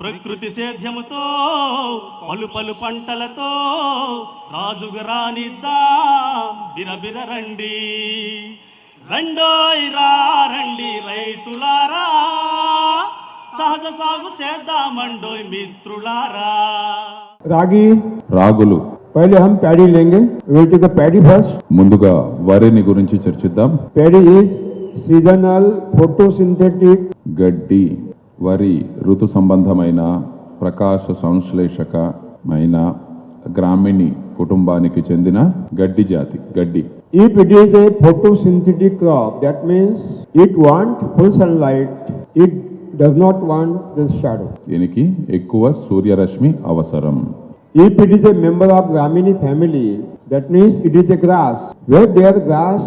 ప్రకృతి సేద్యముతో పలు పలు పంటలతో రాజుగా రానిద్దా? బిరబిర రండి. రండోయ్ రండి రైతులారా. సహజ సాగు చేద్దామండోయ్ మిత్రులారా. రాగి రాగులు. పైలే హమ్ ప్యాడీ లేంగే వెయిట్ ద ప్యాడీ ఫస్ట్ ముందుగా వరిని గురించి చర్చిద్దాం. ప్యాడీ ఈజ్ సీజనల్ ఫోటోసింథెటిక్ గడ్డి. వరి ఋతు సంబంధమైన ప్రకాశ సంశ్లేషకమైన గ్రామీణి కుటుంబానికి చెందిన గడ్డి జాతి గడ్డి if it is a photosynthetic crop that means it want full sunlight it does not want the shadow దీనికి ఎక్కువ సూర్యరశ్మి అవసరం if it is a member of gramini family that means it is a grass where their grass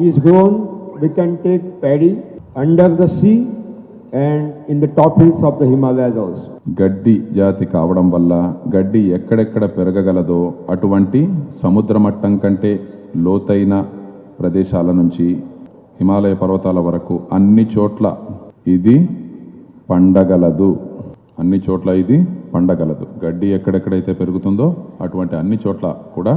is grown we can take paddy under the sea and in the top hills of the himalayas also. గడ్డి జాతి కావడం వల్ల గడ్డి ఎక్కడెక్కడ పెరగగలదో అటువంటి సముద్ర మట్టం కంటే లోతైన ప్రదేశాల నుంచి హిమాలయ పర్వతాల వరకు అన్ని చోట్ల ఇది పండగలదు. అన్ని చోట్ల ఇది పండగలదు. గడ్డి ఎక్కడెక్కడైతే పెరుగుతుందో అటువంటి అన్ని చోట్ల కూడా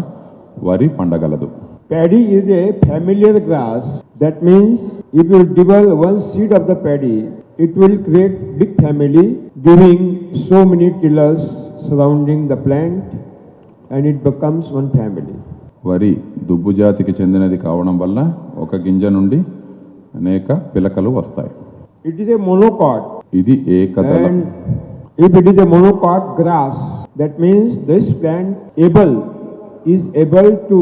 వరి పండగలదు. Paddy is a familiar grass. That means if you develop one seed of the paddy, it will create big family, giving so many tillers surrounding the plant, and it becomes one family. వరి దుబ్బు జాతికి చెందినది కావడం వల్ల ఒక గింజ నుండి అనేక పిలకలు వస్తాయి It is a monocot, ఇది ఏకదళ and if it is a monocot grass, that means this plant able is able to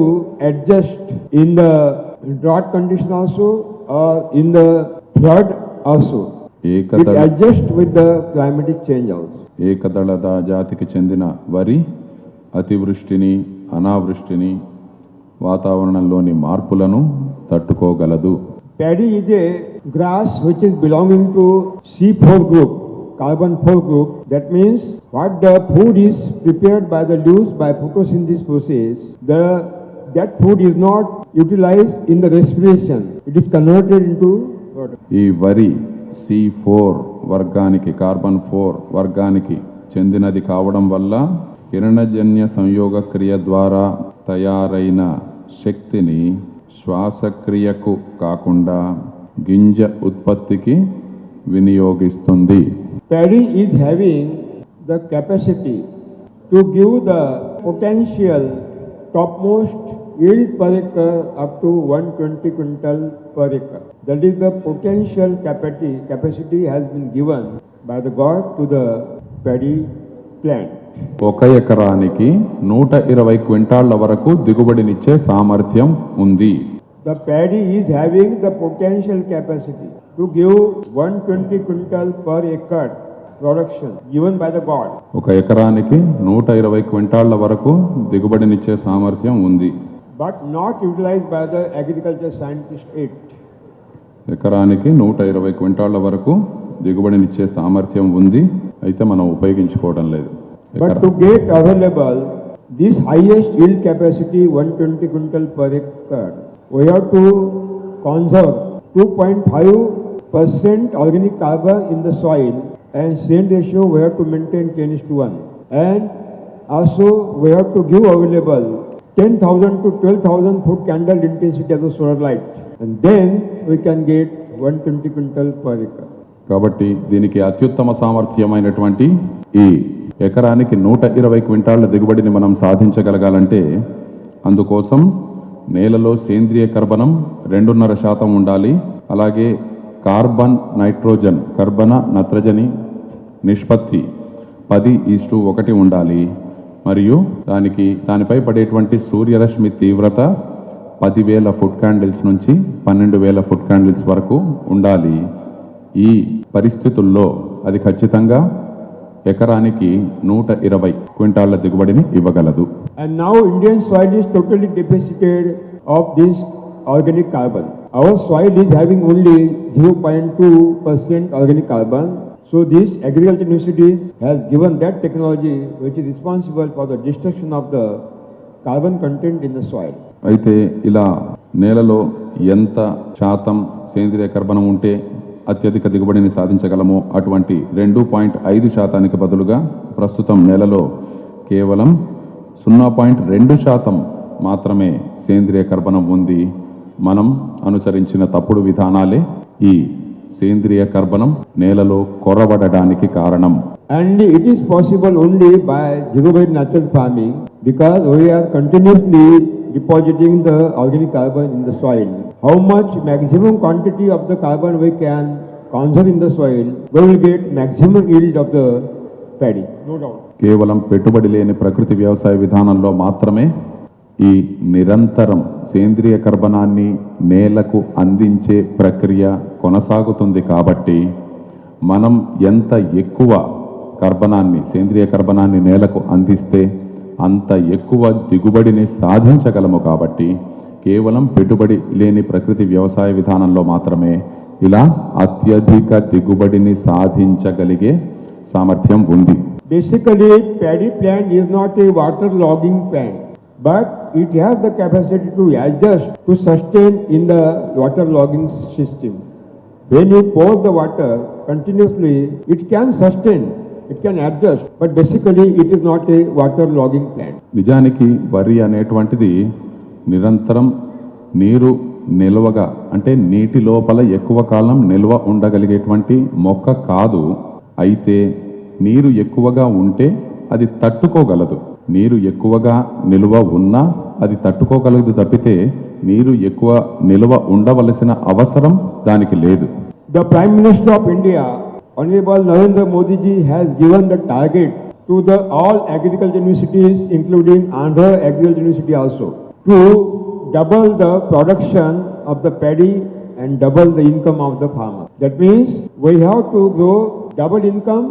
adjust in the drought condition also or in the flood also. ఏకదళత జాతికి చెందిన వరి అతివృష్టిని అనావృష్టిని వాతావరణంలోని మార్పులను తట్టుకోగలదు paddy is a grass which is belonging to C four group carbon four group that means what the food is prepared by the loose by photosynthesis process that food is not utilise in the respiration it is converted in ఈ వరి C four వర్గానికి carbon four వర్గానికి చెందినది కావడం వల్ల కిరణజన్య సంయోగ క్రియ ద్వారా తయారైన శక్తిని శ్వాసక్రియకు కాకుండా గింజ ఉత్పత్తికి వినియోగిస్తుంది. Paddy is having the capacity to give the potential top most yield per acre up to 120 quintal per acre. That is the potential capacity, capacity has been given by the God to the paddy plant. ఒక ఎకరానికి నూట ఇరవై క్వింటాళ్ళ వరకు దిగుబడినిచ్చే సామర్థ్యం ఉంది The paddy is having the potential capacity to give 120 quintal per acre production given by the God. ఒక ఎకరానికి నూట ఇరవై క్వింటాళ్ళ వరకు దిగుబడినిచ్చే సామర్థ్యం ఉంది but not utilise by the agriculture scientist eight ఎకరానికి నూట ఇరవై క్వింటాళ్ళ వరకు దిగుబడినిచ్చే సామర్థ్యం ఉంది. అయితే మనం ఉపయోగించుకోవడం లేదు. But available this highest yield capacity one twenty quintal per acre to conserve two point five percent organic carbon in soil and same ratio we are to maintain ten one and also we are to give available 10,000 to 12,000 foot candle intensity of the solar light. And then we can get 120 quintal per acre. కాబట్టి దీనికి అత్యుత్తమ సామర్థ్యమైనటువంటి ఈ ఎకరానికి నూట ఇరవై క్వింటాళ్ళ దిగుబడిని మనం సాధించగలగాలంటే అందుకోసం నేలలో సేంద్రియ కర్బనం రెండున్నర శాతం ఉండాలి అలాగే కార్బన్ నైట్రోజన్ కర్బన నత్రజని నిష్పత్తి పది ఈస్టు ఒకటి ఉండాలి మరియు దానికి దానిపై పడేటువంటి సూర్యరశ్మి తీవ్రత పదివేల ఫుట్ క్యాండిల్స్ నుంచి పన్నెండు వేల ఫుట్ క్యాండిల్స్ వరకు ఉండాలి. ఈ పరిస్థితుల్లో అది ఖచ్చితంగా ఎకరానికి నూట ఇరవై క్వింటాళ్ళ దిగుబడిని ఇవ్వగలదు. And now Indian soil is totally is of this organic carbon our soil Our soil is having only 0.2% organic carbon. So this agriculture universities has given that technology which is responsible for the destruction of the carbon content in the soil. అయితే ఇలా నేలలో ఎంత శాతం సేంద్రియ కర్బనం ఉంటే అత్యధిక దిగుబడిని సాధించగలమో అటువంటి రెండు పాయింట్ ఐదు శాతానికి బదులుగా ప్రస్తుతం నేలలో కేవలం సున్నా పాయింట్ రెండు శాతం మాత్రమే సేంద్రియ కర్బనం ఉంది మనం అనుసరించిన తప్పుడు విధానాలే ఈ సేంద్రియ కర్బనం నేలలో కొరబడడానికి కారణం. And it is possible only by zero natural farming because we are continuously depositing the organic carbon in the soil how much maximum quantity of the carbon we can conserve in the soil we will get maximum yield of the paddy no doubt కేవలం పెట్టుబడి లేని ప్రకృతి వ్యవసాయ విధానంలో మాత్రమే ఈ నిరంతరం సేంద్రియ కర్బనాన్ని నేలకు అందించే ప్రక్రియ కొనసాగుతుంది కాబట్టి మనం ఎంత ఎక్కువ కర్బనాన్ని సేంద్రియ కర్బనాన్ని నేలకు అందిస్తే అంత ఎక్కువ దిగుబడిని సాధించగలము కాబట్టి కేవలం పెట్టుబడి లేని ప్రకృతి వ్యవసాయ విధానంలో మాత్రమే ఇలా అత్యధిక దిగుబడిని సాధించగలిగే సామర్థ్యం ఉంది. Basically paddy plant is not a water logging plant but it has the capacity to adjust to sustain in the water logging system. When you pour the water continuously, it can sustain, it can adjust, but basically it is not a water logging plant. నిజానికి వరి అనేటువంటిది నిరంతరం నీరు నిల్వగా అంటే నీటి లోపల ఎక్కువ కాలం నిల్వ ఉండగలిగేటువంటి మొక్క కాదు అయితే నీరు ఎక్కువగా ఉంటే అది తట్టుకోగలదు నీరు ఎక్కువగా నిలువ ఉన్నా అది తట్టుకోగలదు తప్పితే నీరు ఎక్కువ నిలువ ఉండవలసిన అవసరం దానికి లేదు. The prime minister of India honourable Narendra Modiji has given the target to the all agriculture universities including Andhra agriculture university also to double the production of the paddy and double the income of the farmer that means we have to grow double income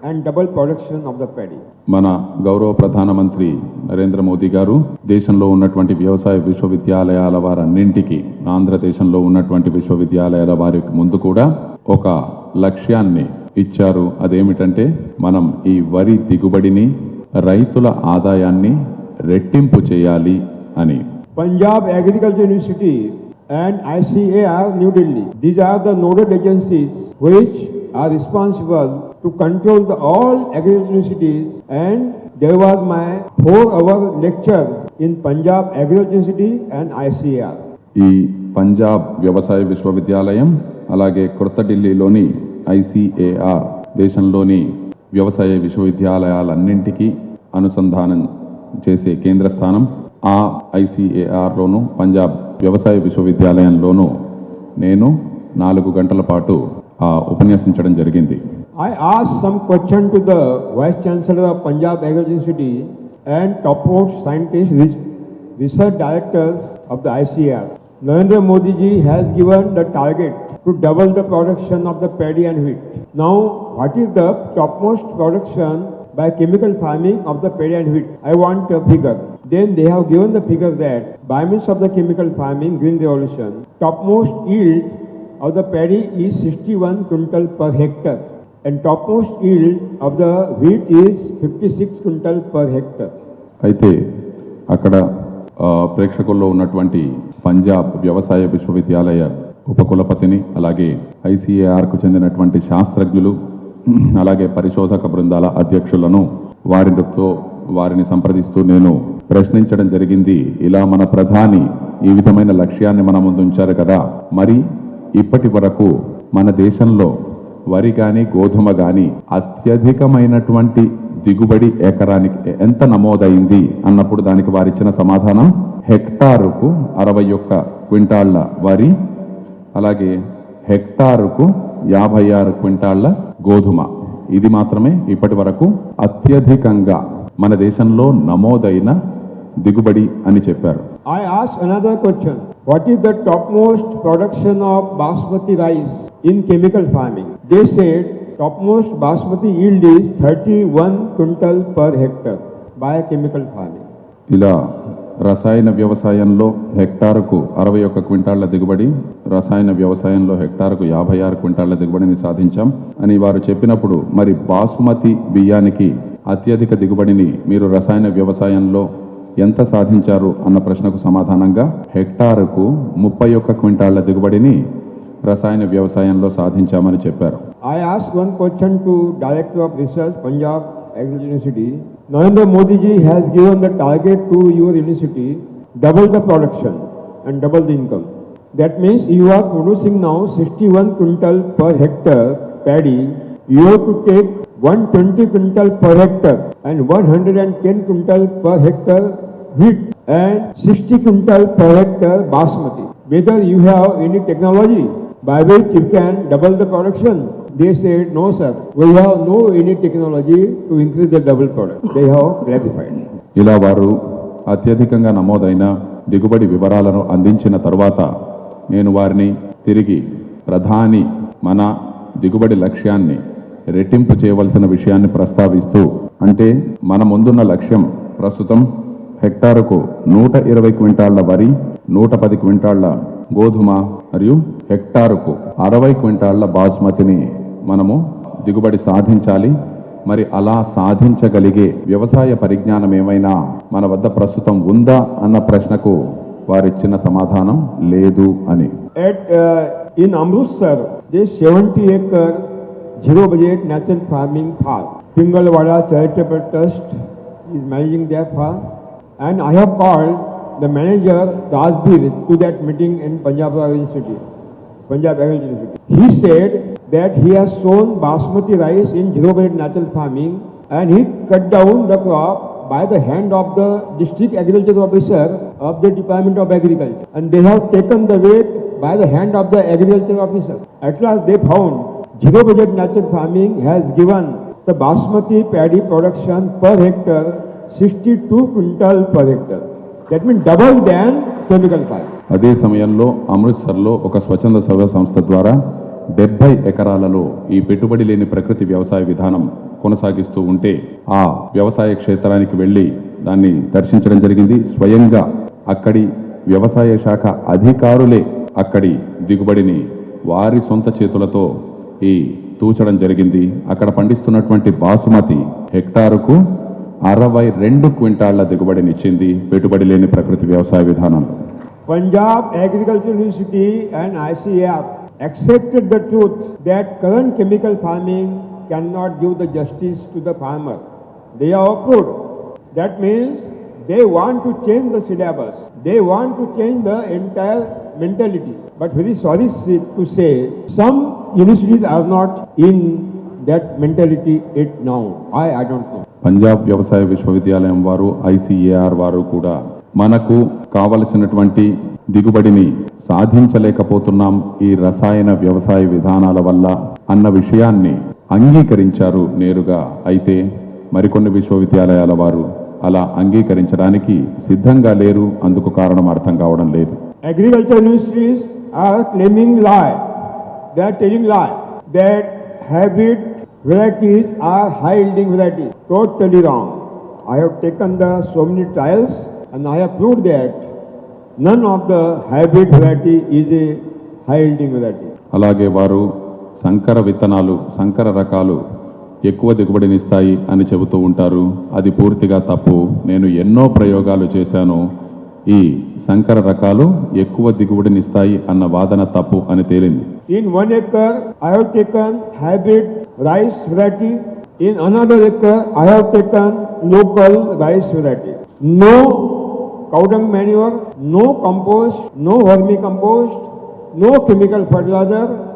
and double production of the paddy. మన గౌరవ ప్రధానమంత్రి నరేంద్ర మోదీ గారు దేశంలో ఉన్నటువంటి వ్యవసాయ విశ్వవిద్యాలయాల వారన్నింటికి ఆంధ్రదేశంలో ఉన్నటువంటి విశ్వవిద్యాలయాల వారికి ముందు కూడా ఒక లక్ష్యాన్ని ఇచ్చారు అదేమిటంటే మనం ఈ వరి దిగుబడిని రైతుల ఆదాయాన్ని రెట్టింపు చేయాలి అని Punjab Agriculture University and ICAR New Delhi. These are the nodal agencies which are responsible to control the all agriculture and and there was my four hour lecture in Punjab and University and ఈ పంజాబ్ వ్యవసాయ విశ్వవిద్యాలయం అలాగే కొత్త ఢిల్లీలోని ICAR దేశంలోని వ్యవసాయ విశ్వవిద్యాలయాలన్నింటికీ అనుసంధానం చేసే కేంద్ర స్థానం ఆ ఐసిఏఆర్లోను పంజాబ్ వ్యవసాయ విశ్వవిద్యాలయంలోనూ నేను నాలుగు గంటల పాటు ఆ, ఉపన్యసించడం జరిగింది. I asked some question to the Vice Chancellor of Punjab Agriculture University and topmost scientists, research directors of the ICR. Narendra Modi ji has given the target to double the production of the paddy and wheat. Now, what is the topmost production by chemical farming of the paddy and wheat? I want a figure. Then they have given the figure that by means of the chemical farming, green revolution, topmost yield of the paddy is 61 quintal per hectare and topmost yield of the wheat is 56 quintal per hectare. అయితే అక్కడ ప్రేక్షకుల్లో ఉన్నటువంటి పంజాబ్ వ్యవసాయ విశ్వవిద్యాలయ ఉపకులపతిని అలాగే ఐసీఏఆర్కు చెందినటువంటి శాస్త్రజ్ఞులు అలాగే పరిశోధక బృందాల అధ్యక్షులను వారితో వారిని సంప్రదిస్తూ నేను ప్రశ్నించడం జరిగింది ఇలా మన ప్రధాని ఈ విధమైన లక్ష్యాన్ని మన ముందు ఉంచారు కదా మరి ఇప్పటి వరకు మన దేశంలో వరి కానీ గోధుమ కానీ అత్యధికమైనటువంటి దిగుబడి ఎకరానికి ఎంత నమోదైంది అన్నప్పుడు దానికి వారిచ్చిన సమాధానం హెక్టారుకు అరవై ఒక్క క్వింటాళ్ళ వరి అలాగే హెక్టారుకు యాభై ఆరు క్వింటాళ్ళ గోధుమ. ఇది మాత్రమే ఇప్పటి వరకు అత్యధికంగా మన దేశంలో నమోదైన దిగుబడి అని చెప్పారు. I ask another question what is the top most production of basmati rice in chemical farming? They said topmost basmati yield is 31 quintal per hectare by chemical farming. ఇలా రసాయన వ్యవసాయంలో హెక్టారుకు అరవై ఒక్క క్వింటాళ్ళ దిగుబడి రసాయన వ్యవసాయంలో హెక్టారుకు యాభై ఆరు క్వింటాళ్ళ దిగుబడిని సాధించాం అని వారు చెప్పినప్పుడు మరి బాసుమతి బియ్యానికి అత్యధిక దిగుబడిని మీరు రసాయన వ్యవసాయంలో ఎంత సాధించారు అన్న ప్రశ్నకు సమాధానంగా హెక్టారుకు ముప్పై ఒక్క క్వింటాళ్ళ దిగుబడిని రసాయన వ్యవసాయంలో సాధించామని చెప్పారు. I ask one question to director of research Punjab agriculture university Narendra Modiji has given the target to your university double the production and double the income that means you are producing now sixty one quintal per hectare paddy you to take one twenty quintal per hectare and one hundred and ten quintal per hectare wheat and sixty quintal per hectare basmati whether you have any technology by which you can double the production, they said, no sir, we have no any technology to increase the double product. They have clarified. ఇలా వారు అత్యధికంగా నమోదైన దిగుబడి వివరాలను అందించిన తర్వాత నేను వారిని తిరిగి ప్రధాని మన దిగుబడి లక్ష్యాన్ని రెట్టింపు చేయవలసిన విషయాన్ని ప్రస్తావిస్తూ అంటే మన ముందున్న లక్ష్యం ప్రస్తుతం హెక్టారుకు నూట ఇరవై క్వింటాళ్ళ వరి నూట పది క్వింటాళ్ళ గోధుమ మరియు హెక్టారుకు అరవై క్వింటాళ్ళ బాస్మతిని మనము దిగుబడి సాధించాలి. మరి అలా సాధించగలిగే వ్యవసాయ పరిజ్ఞానం ఏమైనా మన వద్ద ప్రస్తుతం ఉందా అన్న ప్రశ్నకు వారిచ్చిన సమాధానం లేదు అని. In Amritsar the seventy acre zero budget natural farming for Pingalwara charitable trust is managing the farm and I have called the manager, Rajbir, to that meeting in Punjab University, Punjab University. He said that he has sown basmati rice in zero budget natural farming and he cut down the crop by the hand of the district agriculture officer of the Department of Agriculture. And they have taken the weight by the hand of the agriculture officer. At last they found zero budget natural farming has given the basmati paddy production per hectare 62 quintal per hectare. That mean double than chemical అదే సమయంలో అమృత్సర్లో ఒక స్వచ్ఛంద సేవా సంస్థ ద్వారా డెబ్బై ఎకరాలలో ఈ పెట్టుబడి లేని ప్రకృతి వ్యవసాయ విధానం కొనసాగిస్తూ ఉంటే ఆ వ్యవసాయ క్షేత్రానికి వెళ్ళి దాన్ని దర్శించడం జరిగింది. స్వయంగా అక్కడి వ్యవసాయ శాఖ అధికారులే అక్కడి దిగుబడిని వారి సొంత చేతులతో ఈ తూచడం జరిగింది. అక్కడ పండిస్తున్నటువంటి బాసుమతి హెక్టారుకు అరవై రెండు క్వింటాళ్ళ దిగుబడినిచ్చింది పెట్టుబడి లేని ప్రకృతి వ్యవసాయ విధానంలో Punjab Agriculture University and ICAR accepted the truth that current chemical farming cannot give the justice to the farmer. They are approved. That means they want to change the syllabus. They want to change the entire mentality. But very sorry to say, some universities are not in that mentality it now. I, I don't know. Punjab వ్యవసాయ విశ్వవిద్యాలయం వారు ICAR వారు కూడా మనకు కావలసినటువంటి దిగుబడిని సాధించలేకపోతున్నాం ఈ రసాయన వ్యవసాయ విధానాల వల్ల అన్న విషయాన్ని అంగీకరించారు నేరుగా అయితే మరికొన్ని విశ్వవిద్యాలయాల వారు అలా అంగీకరించడానికి సిద్ధంగా లేరు అందుకు కారణం అర్థం కావడం లేదు agriculture ministries are claiming lie. They are telling lie that hybrid varieties are high yielding varieties. Totally wrong. I have taken the so many trials and I have proved that none of the hybrid variety is a high yielding variety. అలాగే వారు సంకర విత్తనాలు సంకర రకాలు ఎక్కువ దిగుబడినిస్తాయి అని చెబుతూ ఉంటారు అది పూర్తిగా తప్పు నేను ఎన్నో ప్రయోగాలు చేశాను ఈ సంకర రకాలు ఎక్కువ దిగుబడినిస్తాయి అన్న వాదన తప్పు అని తేలింది In one acre, I have taken hybrid rice variety. In another acre, I have taken local rice variety. No cow dung manure, no compost, no vermicompost, no chemical fertilizer,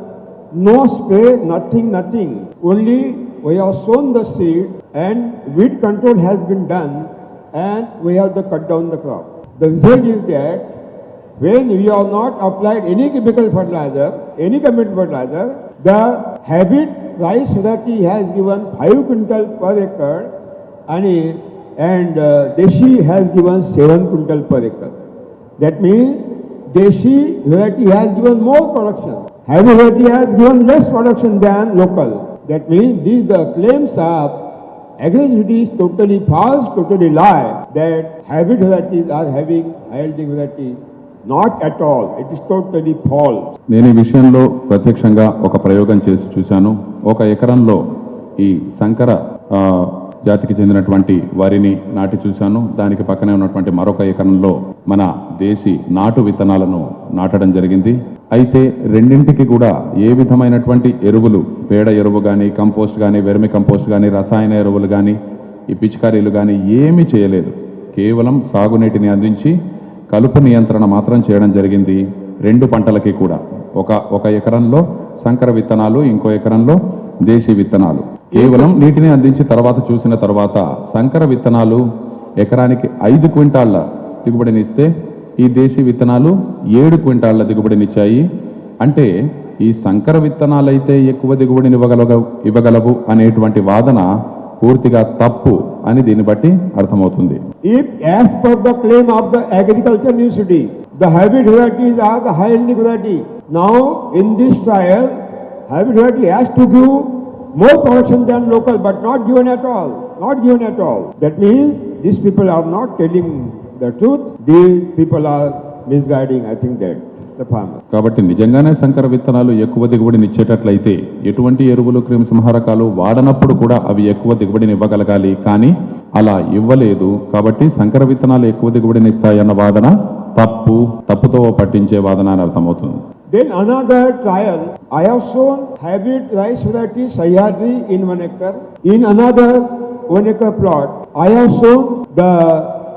no spray, nothing, nothing. Only we have sown the seed and weed control has been done and we have to cut down the crop. The result is that when we have not applied any chemical fertilizer, any chemical fertilizer, the habit rice variety has given 5 quintal per acre and, and uh, Deshi has given 7 quintal per acre. That means Deshi variety has given more production. Hybrid variety has given less production than local. That means these the claims of aggressivity is totally false, totally lie. That hybrid varieties are having yielding variety. Not at all it is totally false నేను ఈ విషయంలో ప్రత్యక్షంగా ఒక ప్రయోగం చేసి చూశాను. ఒక ఎకరంలో ఈ సంకర జాతికి చెందినటువంటి వరిని నాటి చూశాను. దానికి పక్కనే ఉన్నటువంటి మరొక ఎకరంలో మన దేశీ నాటు విత్తనాలను నాటడం జరిగింది. అయితే రెండింటికి కూడా ఏ విధమైనటువంటి ఎరువులు పేడ ఎరువు కానీ కంపోస్ట్ కానీ వెర్మి కంపోస్ట్ కానీ రసాయన ఎరువులు కానీ ఈ పిచికారీలు కానీ ఏమీ చేయలేదు. కేవలం సాగునీటిని అందించి కలుపు నియంత్రణ మాత్రం చేయడం జరిగింది. రెండు పంటలకి కూడా. ఒక ఒక ఎకరంలో సంకర విత్తనాలు ఇంకో ఎకరంలో దేశీ విత్తనాలు. కేవలం నీటిని అందించి తర్వాత చూసిన తర్వాత సంకర విత్తనాలు ఎకరానికి ఐదు క్వింటాళ్ళ దిగుబడినిస్తే ఈ దేశీ విత్తనాలు ఏడు క్వింటాళ్ళ దిగుబడినిచ్చాయి. అంటే ఈ సంకర విత్తనాలైతే ఎక్కువ దిగుబడిని ఇవ్వగలగ ఇవ్వగలవు అనేటువంటి వాదన పూర్తిగా తప్పు. అని దీన్ని బట్టి అర్థమవుతుంది If as per the claim of the agriculture university, the hybrid varieties are the high yielding variety. Now in this trial, hybrid variety has to give more production than local, but not given at all. Not given at all. That means these people are not telling the truth. These people are misguiding, I think that, the farmer. కాబట్టి నిజంగానే సంకర విత్తనాలు ఎక్కువ దిగుబడిని ఇచ్చేటట్లయితే ఎటువంటి ఎరువులు క్రిమి సంహారకాలు వాడనప్పుడు కూడా అవి ఎక్కువ దిగుబడిని ఇవ్వగలగాలి. కానీ అలా ఇవ్వలేదు. కాబట్టి సంకర విత్తనాలు ఎక్కువ దిగుబడిని ఇస్తాయన్న వాదన తప్పు తప్పుతో పట్టించే వాదన అని అర్థమవుతుంది. Then another trial, I have shown hybrid rice variety Sahyadri in one acre. In another one acre plot, I have shown the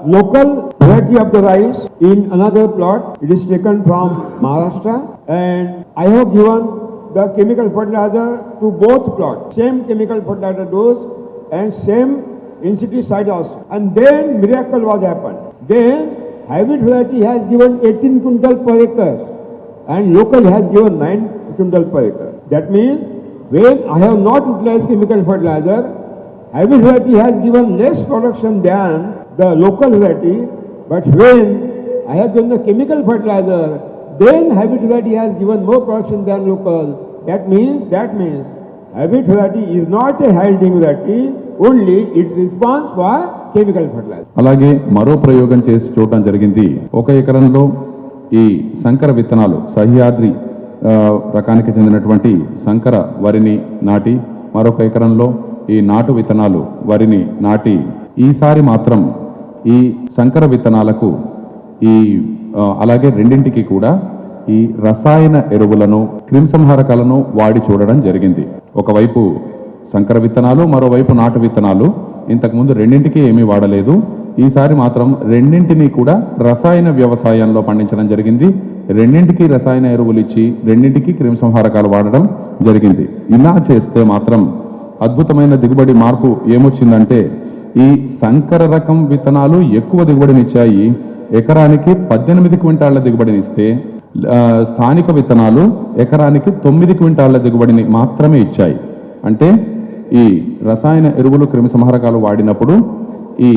local variety of the rice in another plot. It is taken from Maharashtra and I have given the chemical fertilizer to both plots. Same chemical fertilizer dose and same insecticide also. And then miracle was happened. Then hybrid variety has given 18 quintal per acre and local has given 9 quintal per acre. That means when I have not utilized chemical fertilizer, hybrid variety has given less production than the local variety, but when I have given the chemical fertilizer, then hybrid variety has given more production than local. That means, that means hybrid variety is not a yielding variety, only it responds for chemical fertilizer. అలాగే మరో ప్రయోగం చేసి చూడటం జరిగింది ఒక ఎకరంలో ఈ సంకర విత్తనాలు సహ్యాద్రి రకానికి చెందినటువంటి సంకర వరిని నాటి మరొక ఎకరంలో ఈ నాటు విత్తనాలు వరిని నాటి ఈసారి మాత్రం ఈ సంకర విత్తనాలకు ఈ అలాగే రెండింటికి కూడా ఈ రసాయన ఎరువులను క్రిమిసంహారకాలను వాడి చూడడం జరిగింది. ఒకవైపు సంకర విత్తనాలు మరోవైపు నాటు విత్తనాలు. ఇంతకుముందు రెండింటికి ఏమీ వాడలేదు. ఈసారి మాత్రం రెండింటినీ కూడా రసాయన వ్యవసాయంలో పండించడం జరిగింది. రెండింటికి రసాయన ఎరువులు ఇచ్చి రెండింటికి క్రిమిసంహారకాలు వాడడం జరిగింది. ఇలా చేస్తే మాత్రం అద్భుతమైన దిగుబడి మార్పు ఏమొచ్చిందంటే ఈ సంకర రకం విత్తనాలు ఎక్కువ దిగుబడినిచ్చాయి. ఎకరానికి పద్దెనిమిది క్వింటాళ్ళ దిగుబడినిస్తే స్థానిక విత్తనాలు ఎకరానికి తొమ్మిది క్వింటాళ్ళ దిగుబడిని మాత్రమే ఇచ్చాయి. అంటే ఈ రసాయన ఎరువులు క్రిమిసంహారకాలు వాడినప్పుడు ఈ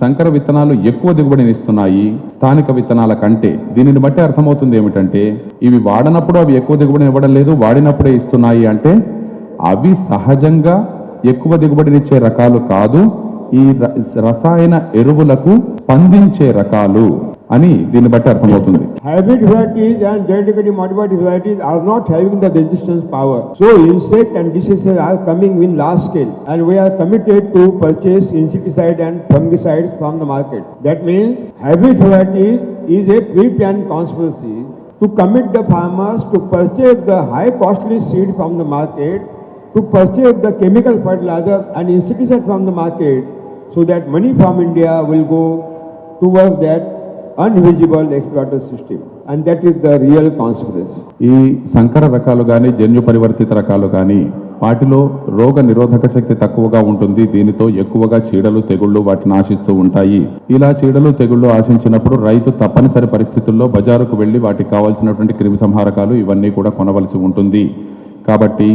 సంకర విత్తనాలు ఎక్కువ దిగుబడిని ఇస్తున్నాయి స్థానిక విత్తనాల కంటే దీనిని బట్టి అర్థమవుతుంది ఏమిటంటే ఇవి వాడనప్పుడు అవి ఎక్కువ దిగుబడిని ఇవ్వడం లేదు వాడినప్పుడే ఇస్తున్నాయి అంటే అవి సహజంగా ఎక్కువ దిగుబడినిచ్చే రకాలు కాదు. ఈ రసాయన ఎరువులకు స్పందించే రకాలు అని దీన్ని బట్టి అర్థమవుతుంది Hybrid varieties and genetically modified varieties are not having the resistance power. So insect and diseases are coming in large scale and we are committed to purchase insecticide and fungicides from the market. That means hybrid varieties is a pre-planned conspiracy to commit the farmers to purchase the high costly seed from the market, to purchase the chemical fertilizer and insecticide from the market so that money from India will go towards that unvisible exploiter system. And that is the real conspiracy. ఈ సంకర రకాలు కానీ జన్యు పరివర్తిత రకాలు కానీ వాటిలో రోగ నిరోధక శక్తి తక్కువగా ఉంటుంది దీనితో ఎక్కువగా చీడలు తెగుళ్ళు వాటిని ఆశిస్తూ ఉంటాయి ఇలా చీడలు తెగుళ్ళు ఆశించినప్పుడు రైతు తప్పనిసరి పరిస్థితుల్లో బజారుకు వెళ్ళి వాటికి కావాల్సినటువంటి క్రిమి సంహారకాలు ఇవన్నీ కూడా కొనవలసి ఉంటుంది కాబట్టి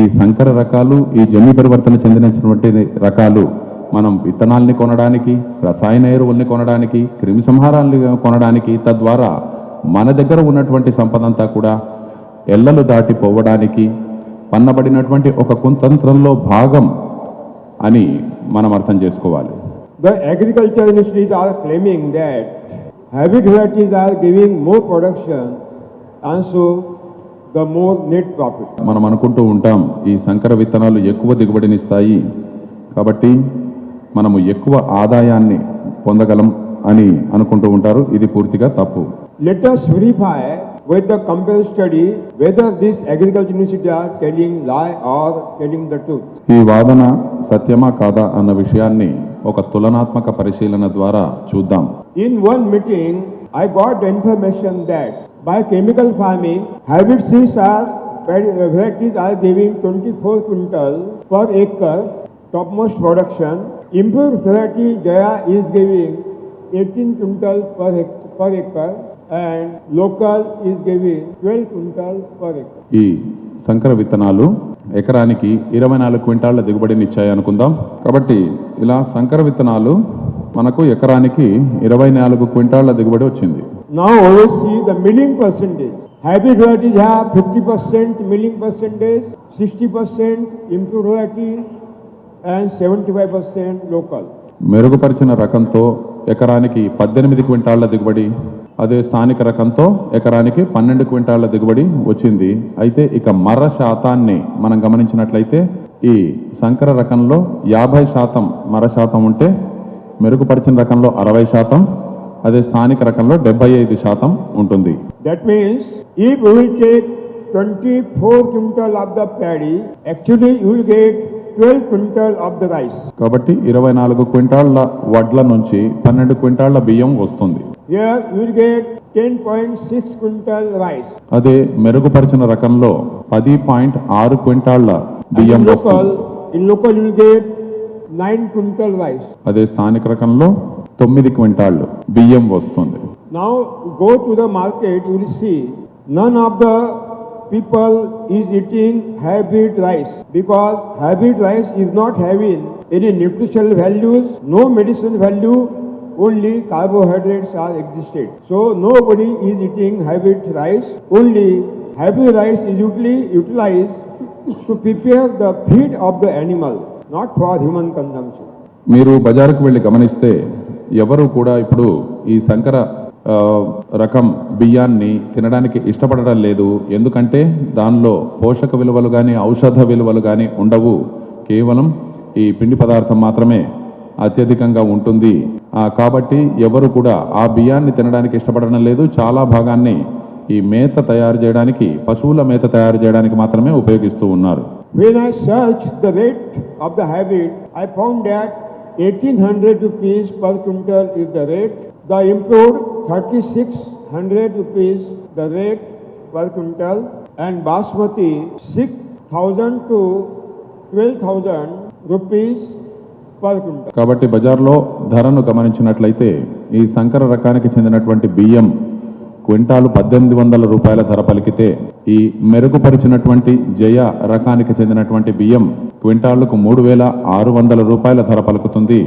ఈ సంకర రకాలు ఈ జన్యు పరివర్తన చెందినటువంటి రకాలు మనం విత్తనాల్ని కొనడానికి రసాయన ఎరువుల్ని కొనడానికి క్రిమి సంహారాల్ని కొనడానికి తద్వారా మన దగ్గర ఉన్నటువంటి సంపద అంతా కూడా ఎల్లలు దాటి పోవడానికి పన్నబడినటువంటి ఒక కుతంత్రంలో భాగం అని మనం అర్థం చేసుకోవాలి The agriculture industries are claiming that hybrid varieties are giving more production and so the more net profit. మనం అనుకుంటూ ఉంటాం ఈ సంకర విత్తనాలు ఎక్కువ దిగుబడినిస్తాయి కాబట్టి మనము ఎక్కువ ఆదాయాన్ని పొందగలం అని అనుకుంటూ ఉంటారు. ఇది పూర్తిగా తప్పు. Letters us verify with the compare study whether this agriculture university are telling lie or telling the truth ఈ వాదన సత్యమా కాదా అన్న విషయాన్ని ఒక తులనాత్మక పరిశీలన ద్వారా చూద్దాం. In one meeting I got information that by chemical farming hybrid seeds or varieties are giving twenty four quintal per acre top most production Improved variety Jaya is giving 18 quintal per, hec- per acre and local is giving 12 quintal per acre. ఈ సంకర విత్తనాలు ఎకరానికి ఇరవై నాలుగు క్వింటాళ్ళ దిగుబడిని ఇచ్చాయి అనుకుందాం కాబట్టి ఇలా సంకర విత్తనాలు మనకు ఎకరానికి ఇరవై నాలుగు క్వింటాళ్ళ దిగుబడి వచ్చింది Now always see the milling percentage. Hybrid varieties have 50% milling percentage, 60% improved variety and 75% local. మెరుగుపరిచిన రకంతో ఎకరానికి పద్దెనిమిది క్వింటాళ్ళ దిగుబడి అదే స్థానిక రకంతో ఎకరానికి పన్నెండు క్వింటాళ్ళ దిగుబడి వచ్చింది అయితే ఇక మర్ర శాతాన్ని మనం గమనించినట్లయితే ఈ సంకర రకంలో యాభై శాతం మర శాతం ఉంటే మెరుగుపరిచిన రకంలో అరవై శాతం అదే స్థానిక రకంలో డెబ్బై ఐదు శాతం ఉంటుంది That means if you will take 24 quintal of the paddy, actually you will get 12 quintal of the rice. కాబట్టి ఇరవై నాలుగు క్వింటాళ్ళ వడ్ల నుంచి పన్నెండు క్వింటాళ్ళ బియ్యం వస్తుంది will get 10.6 quintal rice. అదే మెరుగుపరిచిన రకంలో పది పాయింట్ ఆరు క్వింటాళ్ళ బియ్యం in వస్తుంది local you will get 9 quintal rice. అదే స్థానిక రకంలో తొమ్మిది క్వింటాళ్ళు బియ్యం వస్తుంది Now go to the market, you will see none of the people is eating hybrid rice because hybrid rice is not having any nutritional values, no medicine value, only carbohydrates are existed. So nobody is eating hybrid rice, only habit rice is usually utilized to prepare the feed of the animal, not for human consumption. మీరు బజారుకు వెళ్ళి గమనిస్తే ఎవరు కూడా ఇప్పుడు ఈ సంకర రకం బియ్యాన్ని తినడానికి ఇష్టపడడం లేదు. ఎందుకంటే దానిలో పోషక విలువలు కానీ ఔషధ విలువలు కానీ ఉండవు. కేవలం ఈ పిండి పదార్థం మాత్రమే అత్యధికంగా ఉంటుంది. కాబట్టి ఎవరు కూడా ఆ బియ్యాన్ని తినడానికి ఇష్టపడడం లేదు. చాలా భాగాన్ని ఈ మేత తయారు చేయడానికి పశువుల మేత తయారు చేయడానికి మాత్రమే ఉపయోగిస్తూ ఉన్నారు. When I searched the rate of the hybrid, I found that 1800 rupees per quintal is the rate. The improved 3600 rupees the rate per quintal and basmati 6000 to 12000 rupees per quintal. కాబట్టి బజార్లో ధరను గమనించినట్లయితే ఈ సంకర రకానికి చెందినటువంటి బియ్యం క్వింటాలు పద్దెనిమిది వందల రూపాయల ధర పలికితే ఈ మెరుగుపరిచినటువంటి జయ రకానికి చెందినటువంటి బియ్యం క్వింటాళ్ళకు మూడు వేల ఆరు వందల రూపాయల ధర పలుకుతుంది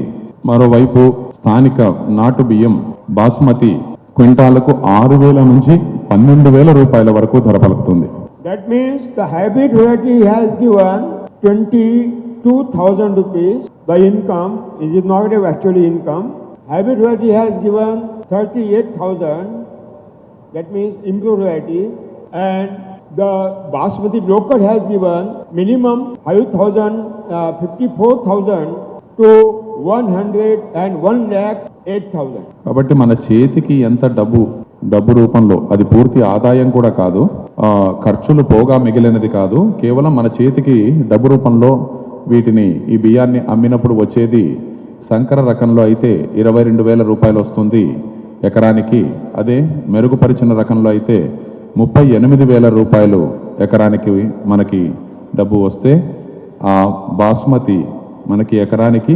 మరోవైపు స్థానిక నాటు బియ్యం బాస్మతి క్వింటాలకు ఆరు వేల నుంచి పన్నెండు వేల రూపాయల వరకు ధర పలుకుతుంది. That means the hybrid variety has given twenty two thousand rupees the income is is not actually income hybrid variety has given thirty eight thousand that means improve variety and the basmati broker has given minimum five thousand fifty four thousand to 54,000 to 100 and 1 lakh 8,000. కాబట్టి మన చేతికి ఎంత డబ్బు డబ్బు రూపంలో అది పూర్తి ఆదాయం కూడా కాదు ఖర్చులు పోగా మిగిలినది కాదు కేవలం మన చేతికి డబ్బు రూపంలో వీటిని ఈ బియ్యాన్ని అమ్మినప్పుడు వచ్చేది సంకర రకంలో అయితే ఇరవై రెండు వేల రూపాయలు వస్తుంది ఎకరానికి అదే మెరుగుపరిచిన రకంలో అయితే ముప్పై ఎనిమిది వేల రూపాయలు ఎకరానికి మనకి డబ్బు వస్తే ఆ బాస్మతి మనకి ఎకరానికి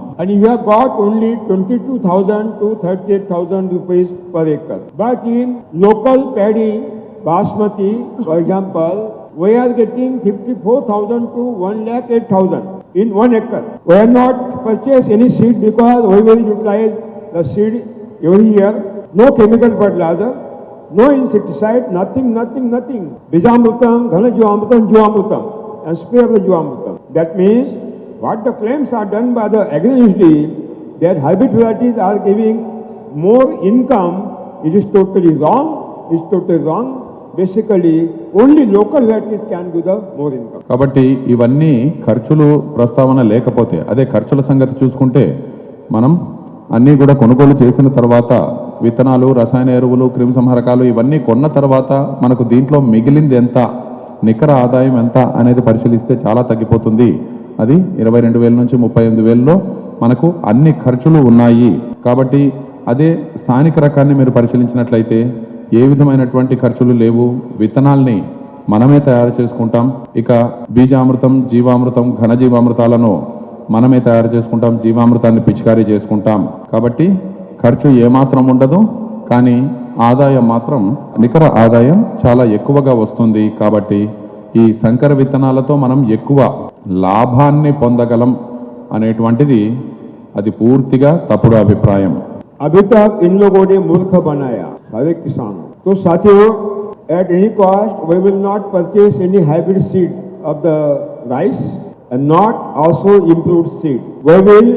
And you have got only 22,000 to 38,000 rupees per acre. But in local paddy, basmati, for example, we are getting 54,000 to 1 lakh 8,000 in one acre. We have not purchased any seed because we will utilize the seed every year. No chemical fertilizer, no insecticide, nothing, nothing, nothing. Bijamrutam, Ghanajivamrutam, Jivamrutam, and spare the Jivamrutam. That means what the claims are done by the agroindustry that habitualities are giving more income, it is totally wrong, it is totally basically only local varieties can give the more income కాబట్టి ఇవన్నీ ఖర్చులు ప్రస్తావన లేకపోతే అదే ఖర్చుల సంగతి చూసుకుంటే మనం అన్నీ కూడా కొనుగోలు చేసిన తర్వాత విత్తనాలు రసాయన ఎరువులు క్రిమిసంహారకాలు ఇవన్నీ కొన్న తర్వాత మనకు దీంట్లో మిగిలింది ఎంత నికర ఆదాయం ఎంత అనేది పరిశీలిస్తే చాలా తగ్గిపోతుంది అది ఇరవై రెండు వేల నుంచి ముప్పై ఎనిమిది వేలలో మనకు అన్ని ఖర్చులు ఉన్నాయి. కాబట్టి అదే స్థానిక రకాన్ని మీరు పరిశీలించినట్లయితే ఏ విధమైనటువంటి ఖర్చులు లేవు. విత్తనాల్ని మనమే తయారు చేసుకుంటాం. ఇక బీజామృతం జీవామృతం ఘనజీవామృతాలను మనమే తయారు చేసుకుంటాం. జీవామృతాన్ని పిచికారీ చేసుకుంటాం. కాబట్టి ఖర్చు ఏమాత్రం ఉండదు. కానీ ఆదాయం మాత్రం నికర ఆదాయం చాలా ఎక్కువగా వస్తుంది. కాబట్టి ఈ సంకర విత్తనాలతో మనం ఎక్కువ లాభాన్ని పొందగలం అనేటువంటిది అది పూర్తిగా తప్పుడు అభిప్రాయం अभी तक इन लोगों ने मूर्ख बनाया सारे किसानों तो साथियों at any cost we will not purchase any hybrid seed of the rice and not also improved seed. We will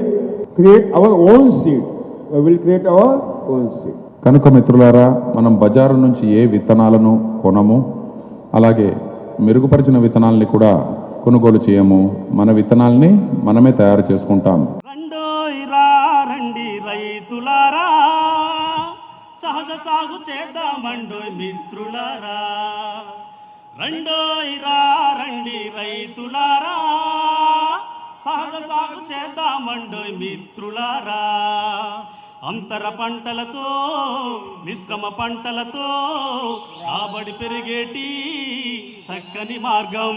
create our own seed. We will create our own seed. కనుక మిత్రులారా మనం బజారు నుంచి ఏ విత్తనాలను కొనము అలాగే మెరుగుపరిచిన విత్తనాల్ని కూడా కొనుగోలు చేయము మన విత్తనాల్ని మనమే తయారు చేసుకుంటాం. రండోయ్ రండి రైతులారా. సహజ సాగు చేద్దామండోయ్ మిత్రులారా. రండోయ్ రా రండి రైతులారా. సహజ సాగు చేద్దామండోయ్ మిత్రులారా. అంతర పంటలతో మిశ్రమ పంటలతో రాబడి పెరిగేటి చక్కని మార్గం.